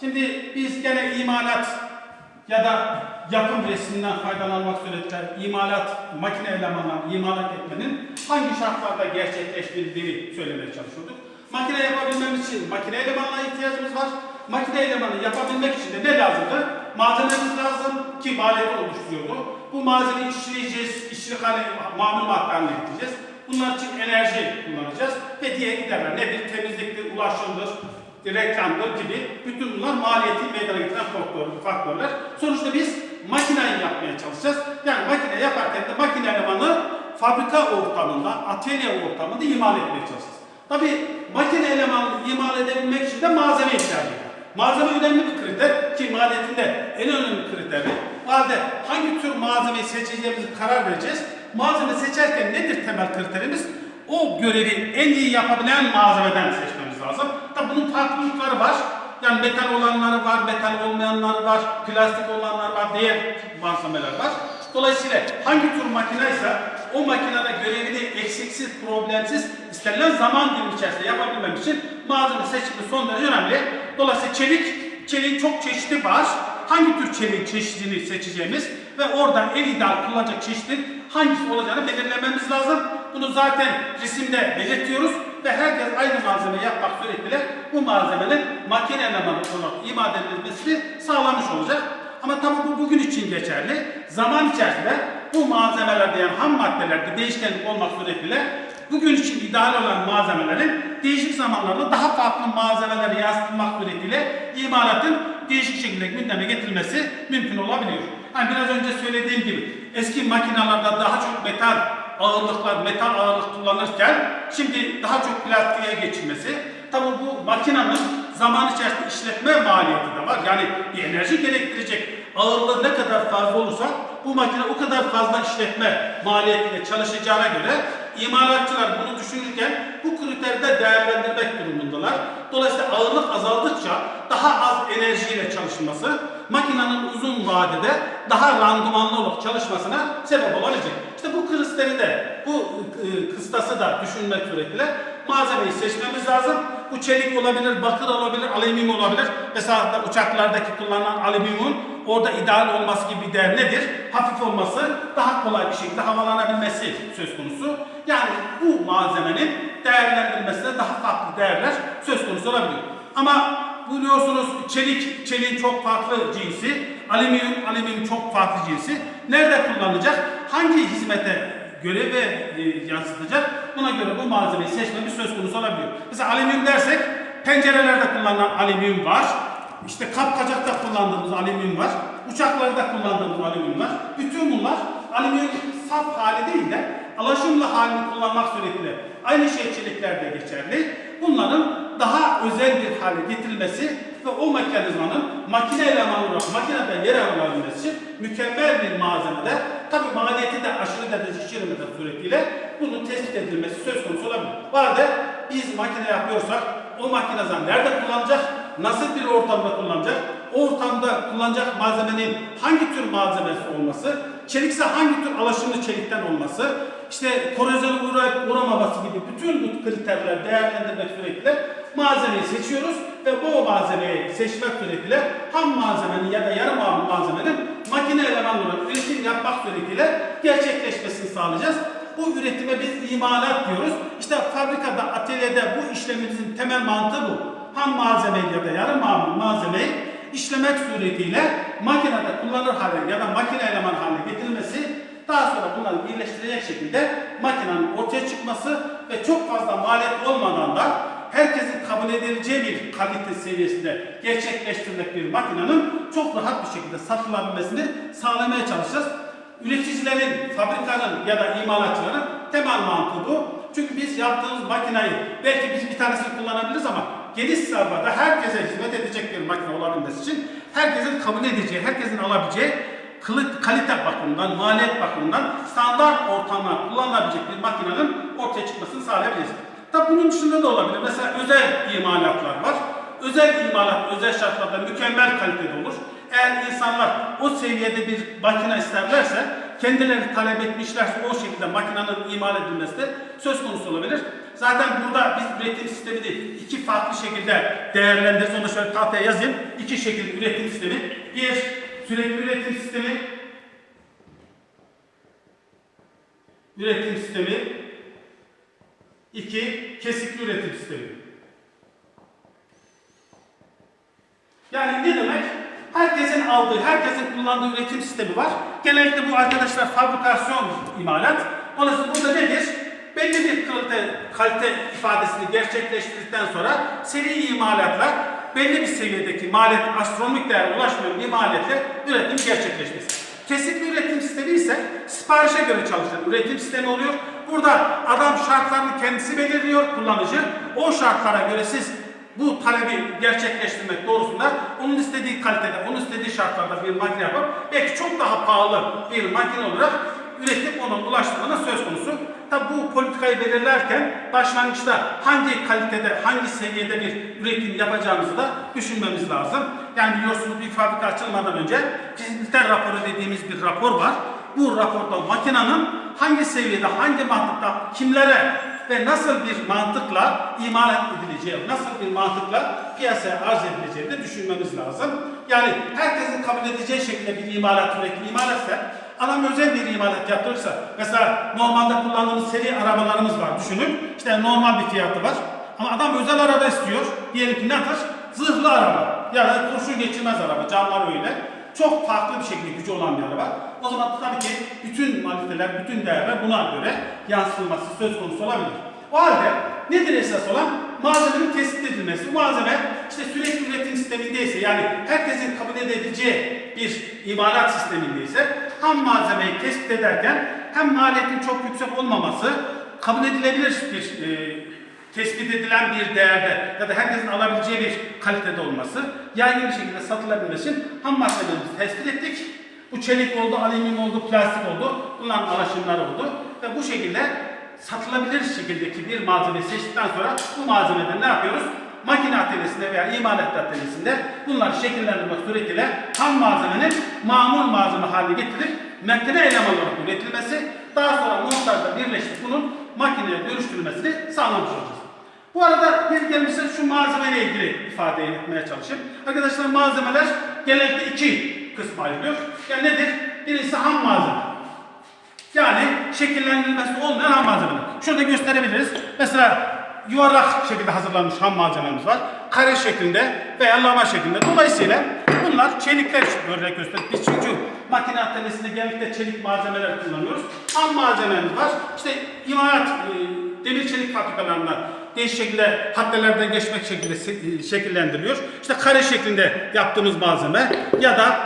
Şimdi biz gene imalat ya da yapım resminden faydalanmak suretiyle imalat, makine elemanları imalat etmenin hangi şartlarda gerçekleştirildiğini söylemeye çalışıyorduk. Makine yapabilmemiz için makine elemanına ihtiyacımız var. Makine elemanı yapabilmek için de ne lazımdı? Malzememiz lazım ki maliyeti oluşturuyordu. Bu malzemeyi işleyeceğiz, işçilik hale, mamul madde haline getireceğiz. Bunlar için enerji kullanacağız ve diğer giderler nedir? Temizliktir, ulaşımdır, reklamdır gibi bütün bunlar maliyeti meydana getiren faktör- faktörler. Sonuçta biz makineyi yapmaya çalışacağız. Yani makine yaparken de makine elemanı fabrika ortamında, atölye ortamında imal etmeye çalışacağız. Tabii makine elemanını imal edebilmek için de malzeme ihtiyacı var. Malzeme önemli bir kriter ki maliyetinde en önemli kriteri. O halde hangi tür malzemeyi seçeceğimizi karar vereceğiz. Malzeme seçerken nedir temel kriterimiz? O görevi en iyi yapabilen malzemeden seçmemiz lazım. Tabi bunun farklılıkları var. Yani metal olanları var, metal olmayanları var, plastik olanlar var, diğer malzemeler var. Dolayısıyla hangi tür makine ise o makinede görevini eksiksiz, problemsiz, istenilen zaman dilimi içerisinde yapabilmem için malzeme seçimi son derece önemli. Dolayısıyla çelik, çeliğin çok çeşidi var. Hangi tür çeliğin çeşidini seçeceğimiz ve oradan en ideal kullanacak çeşidin hangisi olacağını belirlememiz lazım. Bunu zaten resimde belirtiyoruz ve herkes aynı malzeme yapmak suretiyle bu malzemenin makine elemanı olarak imal edilmesini sağlamış olacak. Ama tabii bu bugün için geçerli. Zaman içerisinde bu malzemelerde yani ham maddelerde değişkenlik olmak suretiyle bugün için ideal olan malzemelerin değişik zamanlarda daha farklı malzemelere yansıtılmak suretiyle imalatın değişik şekilde gündeme getirilmesi mümkün olabiliyor. Hani biraz önce söylediğim gibi eski makinalarda daha çok metal ağırlıklar, metal ağırlık kullanırken şimdi daha çok plastiğe geçilmesi. Tabii bu makinenin zaman içerisinde işletme maliyeti de var. Yani bir enerji gerektirecek ağırlığı ne kadar fazla olursa bu makine o kadar fazla işletme maliyetiyle çalışacağına göre imalatçılar bunu düşünürken bu kriteri de değerlendirmek durumundalar. Dolayısıyla ağırlık azaldıkça daha az enerjiyle çalışması makinenin uzun vadede daha randımanlı olarak çalışmasına sebep olabilecek. İşte bu kriteri de, bu e, kıstası da düşünmek suretiyle malzemeyi seçmemiz lazım. Bu çelik olabilir, bakır olabilir, alüminyum olabilir. Mesela da uçaklardaki kullanılan alüminyumun orada ideal olması gibi bir değer nedir? Hafif olması, daha kolay bir şekilde havalanabilmesi söz konusu. Yani bu malzemenin değerlendirilmesinde daha farklı değerler söz konusu olabiliyor. Ama biliyorsunuz çelik, çeliğin çok farklı cinsi, alüminyum, alüminyum çok farklı cinsi. Nerede kullanılacak? Hangi hizmete göre ve e, yansıtacak? Buna göre bu malzemeyi seçmemiz söz konusu olabiliyor. Mesela alüminyum dersek pencerelerde kullanılan alüminyum var. İşte kapkacakta kullandığımız alüminyum var. Uçaklarda kullandığımız alüminyum var. Bütün bunlar alüminyum saf hali değil de alaşımlı halini kullanmak suretiyle aynı şey çeliklerde geçerli. Bunların daha özel bir hale getirilmesi ve o mekanizmanın makine elemanı olarak makinede yer alabilmesi için mükemmel bir malzemede tabi maliyeti de aşırı derece şişirmeden suretiyle bunun tespit edilmesi söz konusu olabilir. Bu halde biz makine yapıyorsak o makine nerede kullanacak, nasıl bir ortamda kullanacak, o ortamda kullanacak malzemenin hangi tür malzemesi olması, çelikse hangi tür alaşımlı çelikten olması, işte korozyona uğramaması gibi bütün bu kriterler değerlendirmek suretiyle malzemeyi seçiyoruz ve bu malzemeyi seçmek suretiyle ham malzemenin ya da yarım ham malzemenin makine elemanı olarak üretim yapmak suretiyle gerçekleşmesini sağlayacağız. Bu üretime biz imalat diyoruz. İşte fabrikada, atölyede bu işlemimizin temel mantığı bu. Ham malzemeyi ya da yarım ham malzemeyi işlemek suretiyle makinede kullanır hale ya da makine eleman haline getirilmesi daha sonra bunları birleştirecek şekilde makinenin ortaya çıkması ve çok fazla maliyet olmadan da herkesin kabul edileceği bir kalite seviyesinde gerçekleştirilecek bir makinenin çok rahat bir şekilde satılabilmesini sağlamaya çalışacağız. Üreticilerin, fabrikanın ya da imalatçıların temel mantığı bu. Çünkü biz yaptığımız makinayı belki biz bir tanesini kullanabiliriz ama geniş safhada herkese hizmet edecek bir makine olabilmesi için herkesin kabul edeceği, herkesin alabileceği kalite bakımından, maliyet bakımından standart ortamda kullanılabilecek bir makinenin ortaya çıkmasını sağlayabiliriz. Tabi bunun dışında da olabilir. Mesela özel imalatlar var. Özel imalat, özel şartlarda mükemmel kalitede olur. Eğer insanlar o seviyede bir makine isterlerse, kendileri talep etmişlerse o şekilde makinenin imal edilmesi de söz konusu olabilir. Zaten burada biz üretim sistemini iki farklı şekilde değerlendiririz. Onu şöyle tahtaya yazayım. İki şekilde üretim sistemi. Bir, sürekli üretim sistemi. Üretim sistemi. İki, kesikli üretim sistemi. Yani ne demek? Herkesin aldığı, herkesin kullandığı üretim sistemi var. Genellikle bu arkadaşlar fabrikasyon imalat. Dolayısıyla burada nedir? Belli bir kalite, kalite ifadesini gerçekleştirdikten sonra seri imalatla belli bir seviyedeki maliyet, astronomik değer ulaşmayan bir maliyetle üretim gerçekleşmesi. Kesikli üretim sistemi ise siparişe göre çalışan üretim sistemi oluyor. Burada adam şartlarını kendisi belirliyor kullanıcı. O şartlara göre siz bu talebi gerçekleştirmek doğrusunda onun istediği kalitede, onun istediği şartlarda bir makine yapıp belki çok daha pahalı bir makine olarak üretip ona ulaştırmanın söz konusu. Tabi bu politikayı belirlerken başlangıçta hangi kalitede, hangi seviyede bir üretim yapacağımızı da düşünmemiz lazım. Yani biliyorsunuz bir fabrika açılmadan önce fizibilite raporu dediğimiz bir rapor var. Bu raporda makinenin hangi seviyede, hangi mantıkta, kimlere ve nasıl bir mantıkla imalat edileceği, nasıl bir mantıkla piyasaya arz edileceğini de düşünmemiz lazım. Yani herkesin kabul edeceği şekilde bir imalat üretim imalatsa, adam özel bir imalat yaptırırsa, mesela normalde kullandığımız seri arabalarımız var düşünün, işte normal bir fiyatı var. Ama adam özel araba istiyor, diyelim ki nedir? Zırhlı araba ya da kurşun geçirmez araba, camlar öyle. Çok farklı bir şekilde gücü olan bir araba. O zaman tabii ki bütün maliteler, bütün değerler buna göre yansıtılması söz konusu olabilir. O halde nedir esas olan? Malzemenin tespit edilmesi. Malzeme işte sürekli üretim sistemindeyse yani herkesin kabul edebileceği bir imalat sistemindeyse ham malzemeyi tespit ederken hem maliyetin çok yüksek olmaması, kabul edilebilir bir e, tespit edilen bir değerde ya da herkesin alabileceği bir kalitede olması, yaygın bir şekilmede satılabilmesi için ham maddelerimizi tespit ettik. Bu çelik oldu, alüminyum oldu, plastik oldu. Bunların alaşımları oldu. Ve bu şekilde satılabilir şekildeki bir malzeme seçtikten sonra bu malzemeden ne yapıyoruz? Makine atölyesinde veya imalat atölyesinde bunları şekillendirmek suretiyle ham malzemenin mamul malzeme haline getirip makine eleman olarak üretilmesi, daha sonra montajda birleşip bunun makineye dönüştürülmesini sağlamış olacağız. Bu arada bir gelmişse şu malzemeyle ilgili ifade etmeye çalışayım. Arkadaşlar malzemeler genellikle iki kısma ayrılıyor. Yani nedir? Birincisi ham malzeme. Yani şekillendirilmesi olmayan ham malzemeler. Şurada gösterebiliriz. Mesela yuvarlak şekilde hazırlanmış ham malzememiz var. Kare şeklinde veya lama şeklinde. Dolayısıyla bunlar çelikler örnek gösterdik. Biz çünkü makine atölyesinde genellikle çelik malzemeler kullanıyoruz. Ham malzememiz var. İşte imalat, e, demir çelik fabrikalarında değişik şekilde haddelerden geçmek şekilde e, şekillendiriliyor. İşte kare şeklinde yaptığımız malzeme ya da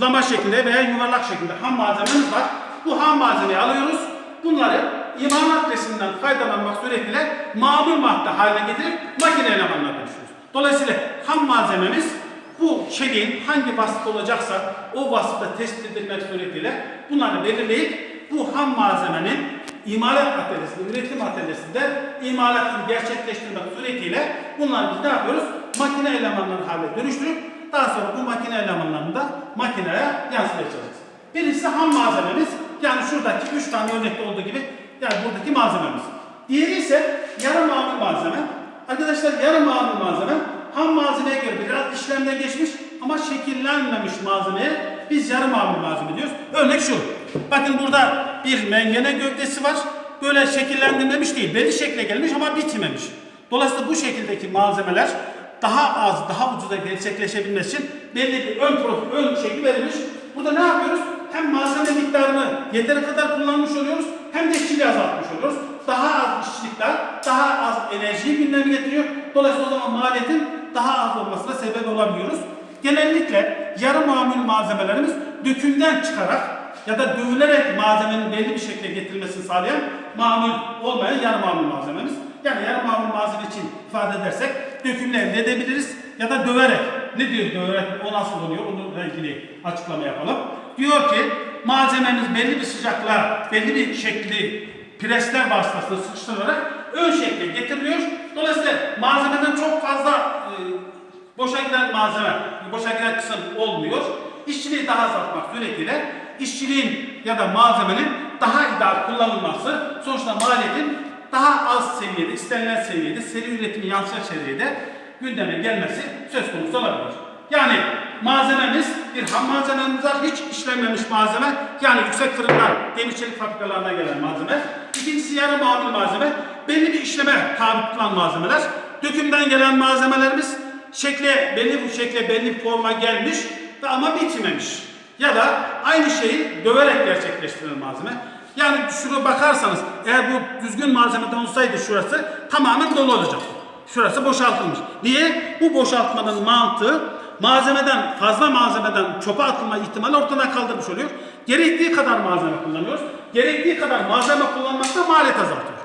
lama şeklinde veya yuvarlak şeklinde ham malzememiz var. Bu ham malzemeyi alıyoruz. Bunları imalat resimden faydalanmak suretiyle mamul madde haline getirip makine elemanlarına dönüştürüyoruz. Dolayısıyla ham malzememiz bu çeliğin hangi vasıfta olacaksa o vasıfta tespit edilmek suretiyle bunları belirleyip bu ham malzemenin imalat atölyesinde, üretim atölyesinde imalatını gerçekleştirmek suretiyle bunları biz ne yapıyoruz? Makine elemanları haline dönüştürüp daha sonra bu makine elemanlarını da makineye yansıtacağız. Birincisi ham malzememiz. Yani şuradaki üç tane örnekte olduğu gibi yani buradaki malzememiz. Diğeri ise yarı mamul malzeme. Arkadaşlar yarı mamul malzeme ham malzemeye göre biraz işlemden geçmiş ama şekillenmemiş malzemeye biz yarı mamul malzeme diyoruz. Örnek şu. Bakın burada bir mengene gövdesi var. Böyle şekillendirilmemiş değil. Belli şekle gelmiş ama bitmemiş. Dolayısıyla bu şekildeki malzemeler daha az, daha ucuza gerçekleşebilmesi için belli bir ön profil, ön şekli verilmiş. Burada ne yapıyoruz? Hem malzeme miktarını yeteri kadar kullanmış oluyoruz, hem de işçiliği azaltmış oluyoruz. Daha az işçilikler, daha az enerjiyi gündeme getiriyor. Dolayısıyla o zaman maliyetin daha az olmasına sebep olabiliyoruz. Genellikle yarı mamul malzemelerimiz dökümden çıkarak ya da dövülerek malzemenin belli bir şekilde getirilmesini sağlayan mamul olmayan yarı mamul malzememiz. Yani yarı mamul malzeme için ifade edersek dökümle elde edebiliriz ya da döverek. Ne diyor döverek o nasıl oluyor onunla ilgili açıklama yapalım. Diyor ki malzememiz belli bir sıcaklığa, belli bir şekli presler vasıtasıyla sıkıştırılarak ön şekle getiriliyor. Dolayısıyla malzemeden çok fazla e, boşa giden malzeme, boşa giden kısım olmuyor. İşçiliği daha azaltmak suretiyle işçiliğin ya da malzemenin daha ideal kullanılması sonuçta maliyetin daha az seviyede, istenilen seviyede, seri üretimi yansıyan seviyede gündeme gelmesi söz konusu olabilir. Yani malzememiz bir ham malzememiz var, hiç işlenmemiş malzeme. Yani yüksek fırından, demir çelik fabrikalarına gelen malzeme. İkincisi yarı mamul malzeme, belli bir işleme tabi tutulan malzemeler. Dökümden gelen malzemelerimiz şekle, belli bir şekle, belli forma gelmiş ve ama bitmemiş. Ya da aynı şeyi döverek gerçekleştirilen malzeme. Yani şuna bakarsanız eğer bu düzgün malzemeden olsaydı şurası tamamen dolu olacak. Şurası boşaltılmış. Niye? Bu boşaltmanın mantığı malzemeden fazla malzemeden çöpe atılma ihtimali ortadan kaldırmış oluyor. Gerektiği kadar malzeme kullanıyoruz. Gerektiği kadar malzeme kullanmak da maliyet azaltıyor.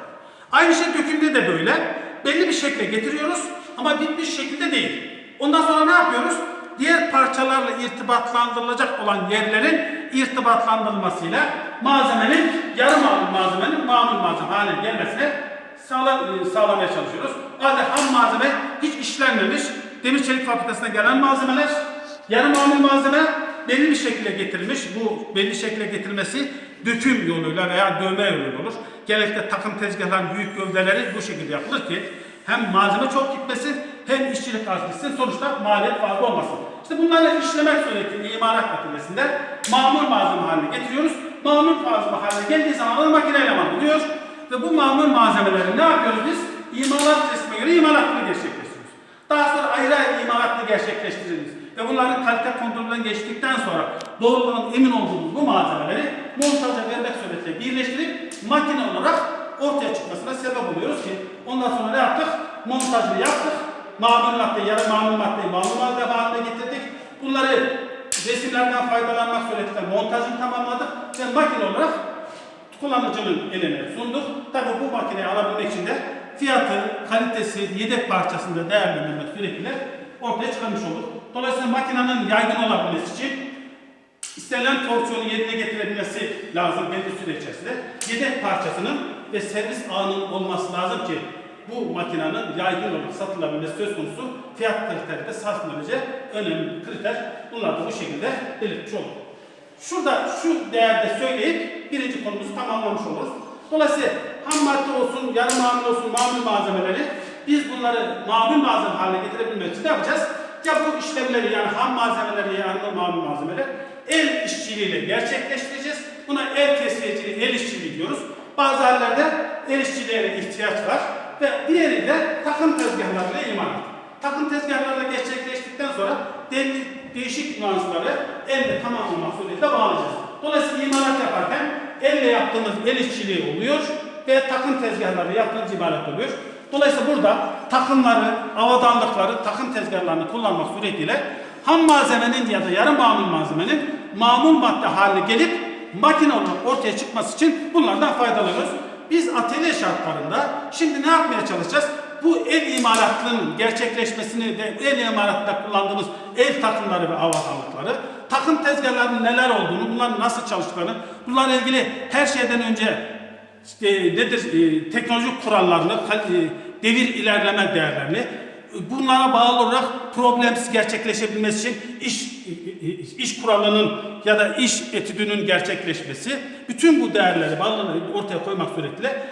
Aynı şey dökümde de böyle. Belli bir şekle getiriyoruz ama bitmiş şekilde değil. Ondan sonra ne yapıyoruz? Diğer parçalarla irtibatlandırılacak olan yerlerin irtibatlandırılmasıyla malzemenin yarı mamul malzemenin mamul malzeme haline gelmesine sağla, e, sağlamaya çalışıyoruz. Halde ham malzeme hiç işlenmemiş, demir çelik fabrikasına gelen malzemeler, yarı mamul malzeme belli bir şekilde getirilmiş. Bu belli şekilde getirilmesi döküm yoluyla veya dövme yoluyla olur. Genellikle takım tezgahların büyük gövdeleri bu şekilde yapılır ki hem malzeme çok gitmesin hem işçilik az gitsin sonuçta maliyet fazla olmasın. İşte bunları işlemek suretiyle imalat atölyesinde mamul malzeme haline getiriyoruz. Mamul malzeme haline geldiği zaman da makineyle mamuluyor. Ve bu mamul malzemeleri ne yapıyoruz biz? İmalat resmine göre imalatını gerçekleştiriyoruz. Daha sonra ayrı ayrı imalatını gerçekleştiririz. Ve bunların kalite kontrolünden geçtikten sonra doğruluğundan emin olduğumuz bu malzemeleri montaja vermek suretiyle birleştirip makine olarak ortaya çıkmasına sebep oluyoruz ki ondan sonra ne yaptık? Montajını yaptık. Mamul madde, yarı mamul maddeyi mamul madde haline getirdik. Bunları resimlerden faydalanmak suretiyle montajını tamamladık ve makine olarak kullanıcının eline sunduk. Tabi bu makineyi alabilmek için de fiyatı, kalitesi, yedek parçasında değerlendirmek suretiyle ortaya çıkarmış olduk. Dolayısıyla makinenin yaygın olabilmesi için istenilen fonksiyonu yerine getirebilmesi lazım belli süre içerisinde. Yedek parçasının ve servis ağının olması lazım ki bu makinenin yaygın olarak satılabilmesi söz konusu fiyat kriteri de sarsmalıca önemli kriter. Bunlar da bu şekilde belirtmiş olduk. Şurada şu değerde söyleyip birinci konumuzu tamamlamış oluruz. Dolayısıyla ham madde olsun, yarı mamul olsun, mamul malzemeleri biz bunları mamul malzeme haline getirebilmek için ne yapacağız? Ya bu işlemleri yani ham malzemeleri yani mamul malzemeleri el işçiliğiyle gerçekleştireceğiz. Buna el kesiciliği, el işçiliği diyoruz. Bazı hallerde el işçiliğine ihtiyaç var ve diğeri de takım tezgahlarıyla imalat. Takım tezgahlarla gerçekleştikten sonra değişik nüansları elle tamamlamak suretiyle bağlayacağız. Dolayısıyla imalat yaparken elle yaptığımız el işçiliği oluyor ve takım tezgahlarıyla yaptığımız imalat oluyor. Dolayısıyla burada takımları, avadanlıkları, takım tezgahlarını kullanmak suretiyle ham malzemenin ya da yarı mamul malzemenin mamul madde haline gelip makine olarak ortaya çıkması için bunlardan faydalanıyoruz. Biz atölye şartlarında şimdi ne yapmaya çalışacağız? Bu el imalatının gerçekleşmesini ve el imalatında kullandığımız el takımları ve avadanlıkları, takım tezgahlarının neler olduğunu, bunların nasıl çalıştığını, bunlarla ilgili her şeyden önce işte nedir e, teknolojik kurallarını, e, devir ilerleme değerlerini, bunlara bağlı olarak problemsiz gerçekleşebilmesi için iş iş kuralının ya da iş etüdünün gerçekleşmesi, bütün bu değerleri bağlı ortaya koymak suretiyle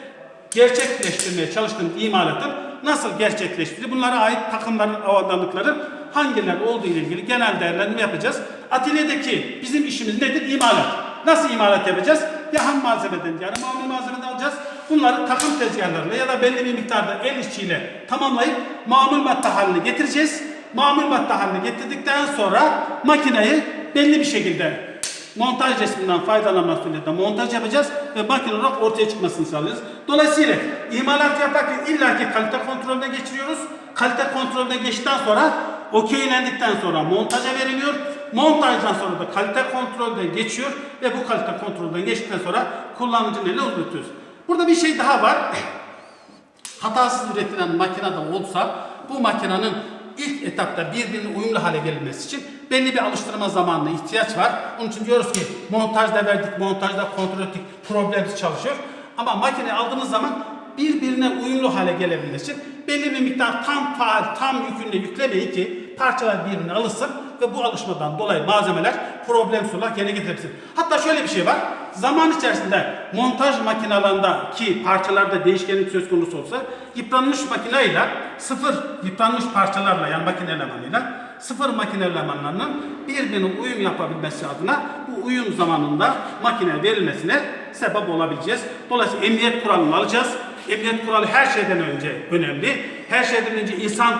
gerçekleştirmeye çalıştığım imalatın nasıl gerçekleştiği, bunlara ait takımların, avadanlıkların hangileri olduğu ile ilgili genel değerlendirme yapacağız. Atölyedeki bizim işimiz nedir? İmalat. Nasıl imalat yapacağız? Ya ham malzemeden ya da mamul malzemeden alacağız. Bunları takım tezgahlarıyla ya da belli bir miktarda el işçiyle tamamlayıp mamul madde haline getireceğiz. Mamul madde haline getirdikten sonra makineyi belli bir şekilde montaj resminden faydalanmak suretiyle montaj yapacağız ve makine olarak ortaya çıkmasını sağlayacağız. Dolayısıyla imalat yaparken illaki kalite kontrolüne geçiriyoruz. Kalite kontrolüne geçtikten sonra okeylendikten sonra montaja veriliyor. Montajdan sonra da kalite kontrolüne geçiyor ve bu kalite kontrolünden geçtikten sonra kullanıcının eline uzatıyoruz. Burada bir şey daha var. Hatasız üretilen makinede olsa bu makinenin ilk etapta birbirine uyumlu hale gelmesi için belli bir alıştırma zamanına ihtiyaç var. Onun için diyoruz ki montajda verdik, montajda kontrol ettik, problemsiz çalışıyor. Ama makine aldığınız zaman birbirine uyumlu hale gelebilmesi için belli bir miktar tam faal, tam yükünle yüklemeyin ki parçalar birbirine alışsın ve bu alışmadan dolayı malzemeler problemsiz olarak yerine getirebilsin. Hatta şöyle bir şey var. zaman içerisinde montaj makinalarındaki parçalarda değişkenlik söz konusu olsa yıpranmış makineyle sıfır yıpranmış parçalarla yani makine elemanıyla sıfır makine elemanlarının birbirine uyum yapabilmesi adına bu uyum zamanında makine verilmesine sebep olabileceğiz. Dolayısıyla emniyet kuralını alacağız. Emniyet kuralı her şeyden önce önemli. Her şeyden önce insan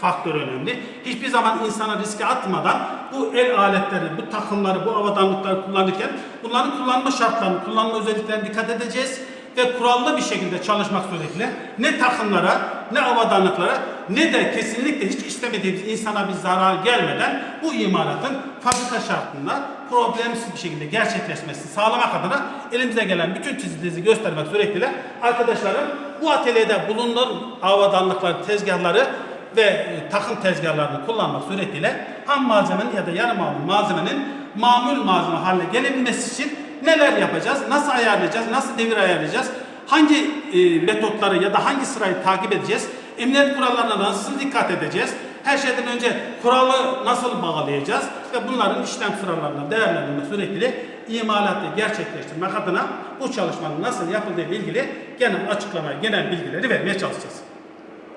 faktörü önemli. Hiçbir zaman insana riske atmadan bu el aletleri, bu takımları, bu avadanlıkları kullanırken bunların kullanma şartlarını, kullanma özelliklerine dikkat edeceğiz ve kurallı bir şekilde çalışmak suretiyle ne takımlara, ne avadanlıklara, ne de kesinlikle hiç istemediğimiz insana bir zarar gelmeden bu imalatın fabrika şartında problemsiz bir şekilde gerçekleşmesini sağlamak adına elimize gelen bütün çizgileri göstermek suretiyle arkadaşlarım bu atölyede bulunan avadanlıkları, tezgahları ve e, takım tezgahlarını kullanmak suretiyle ham malzemenin ya da yarım mamul malzemenin mamul malzeme haline gelebilmesi için neler yapacağız, nasıl ayarlayacağız, nasıl devir ayarlayacağız, hangi e, metotları ya da hangi sırayı takip edeceğiz, emniyet kurallarına nasıl dikkat edeceğiz, her şeyden önce kuralı nasıl bağlayacağız ve bunların işlem sıralarına değerlendirme suretiyle imalatı gerçekleştirmek adına bu çalışmanın nasıl yapıldığı ile ilgili genel açıklamayı, genel bilgileri vermeye çalışacağız.